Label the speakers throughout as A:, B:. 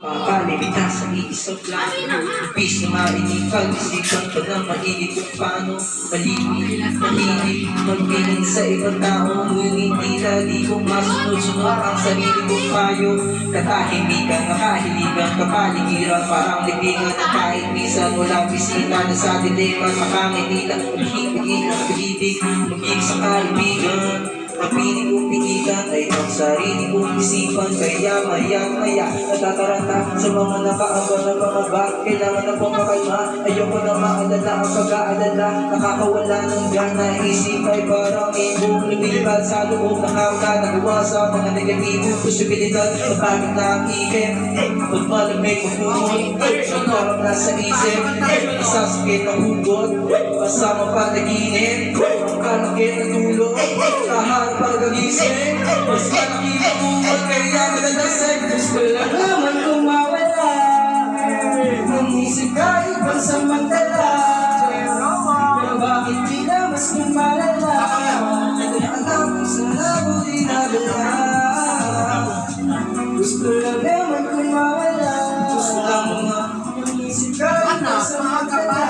A: Papalimita sa iisang plano Peace na mainipan Isipan ko na mainit kung paano Malimit, mahilig Magpilin sa ibang tao Ngunit di lagi kong masunod-sunod Ang sarili kong payo Katahimikan, nakahiligan Kapaligiran, parang libingan Na kahit minsan walang bisita Na sa dilema, makamit nila Maghihigil ang pag-ibig Magiging sa kaibigan ang piling kong pigilan ay ang sarili kong isipan. Kaya maya maya natataranta sa mga nakaamba na mga bag Kailangan na pong Ayoko na maalala ang pag-aalala. Nakakawala ng gana. Isip ay parang ibong lumilipad sa loob ng hawla Nagawa sa mga negatibong posibilidad. Mapagod na ang ikip Pag malamig magmumot Ang parang nasa isip. Isasakit ang hugot. Kasama panaginip Ang kalakit na tulog Lahat pag-agising Mas malaki ang umot Kaya madalasay Gusto lang naman kumawala Umisip ka ibang samantala Pero bakit di na mas lumalala Alam ko sa labo dinadala Gusto lang naman kumawala Gusto lang mga Umisip ka ibang samantala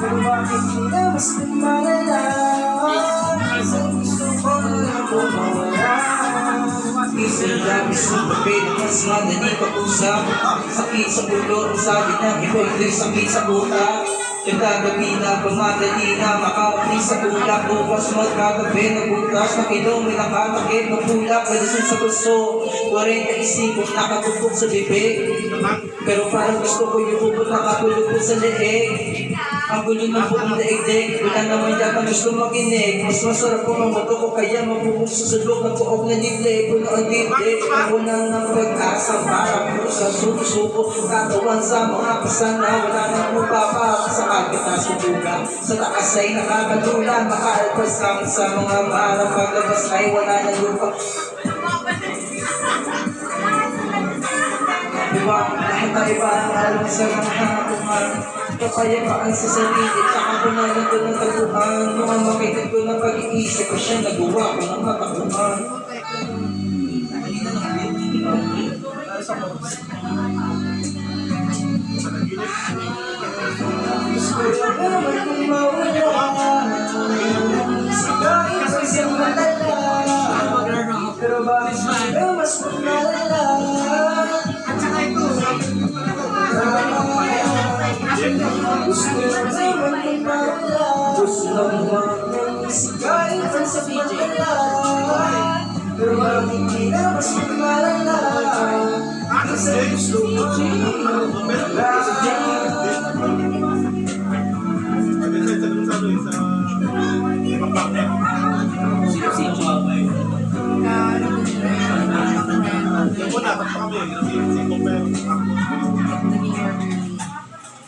A: Pero bakit di na mas lumalala Sa papel, mas madali pag-usap Sakit sa ulo, ang sabi ng iba, ito'y sakit sa utak Nagkagabi na, pumadali na, makarating sa tulak Bukas magkagabi na bukas, nakilong may nakatakit Magulak, malisun sa gusto 40 isipon, nakatupok sa bibig Pero parang gusto ko yung bubot nakatulog ko sa leeg. Ang gulo ng buong daigdig Wala naman yata gusto makinig. Mas masarap kung mato ko kaya mabubog sa sulok Ng puok na liblib Puno ang dibdib Ako na ng pag-asa po sa susuko Katawan sa mga pasana Wala nang mapapa na subukan Sa taas ay nakakatula Makaalpas lang sa mga marang Paglabas ay wala nang lupa Diba? Lahat tayo ba ang alam sa mga hanakuhan? Kapayapaan sa sarili, tsaka ko na ng taguhan. Mga makitid ko ng pag-iisip ko siya, nagawa ko ng matakuhan. Gusto Pero bakit ba mas malala Gusto lang naman kung mawala Gusto lang naman Sikain ko sa matala Pero bakit di na mas malala Kasi gusto ko
B: Yung banheiro.